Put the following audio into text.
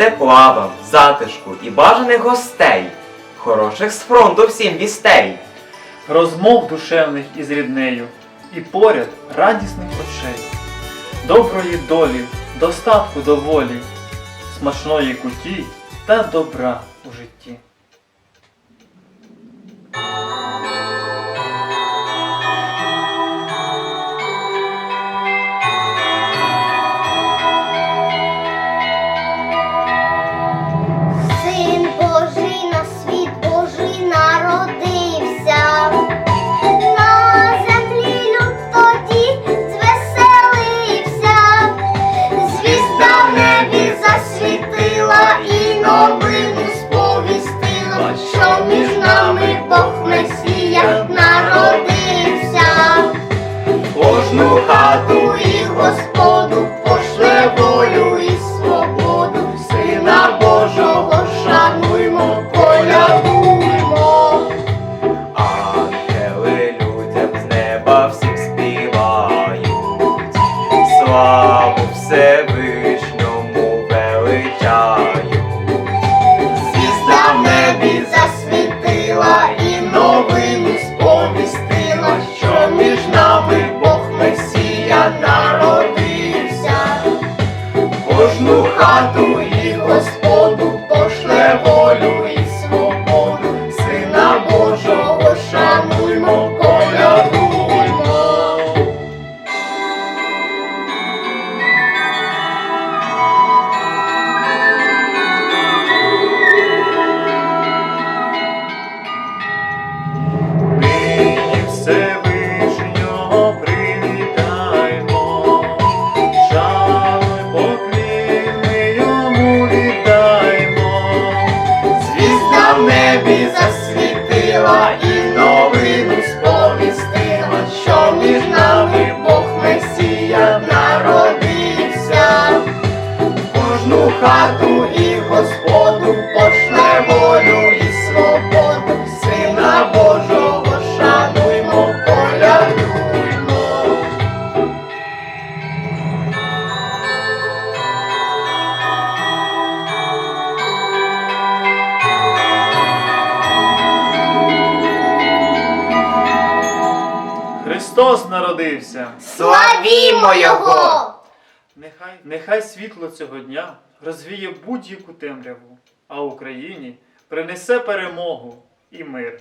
Тепла вам, затишку і бажаних гостей, хороших з фронту всім вістей. розмов душевних із ріднею, і поряд радісних очей, доброї долі, достатку доволі, смачної куті та добра у житті. Славу Всевишньому величають. Звізда в небі засвітила і новину сповістила, що між нами Бог Месія народився. Кожну хату і Господу хату і Господу пошле волю і свободу, Сина Божого шануймо, колядуймо. Христос народився. Славімо Його! Нехай, нехай світло цього дня розвіє будь-яку темряву, а Україні принесе перемогу і мир.